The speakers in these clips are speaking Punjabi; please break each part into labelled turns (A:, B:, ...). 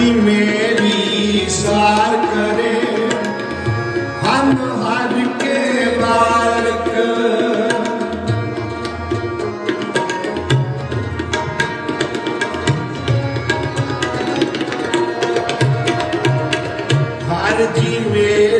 A: ਜੀ ਮੇਰੀ ਸਾਰ ਕਰੇ ਹਮ ਹਰ ਕੇ ਮਾਲਕ ਹਰ ਜੀ ਮੇਰੀ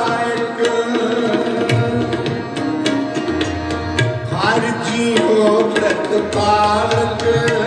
A: ਲੋਕ ਪਾਲਕ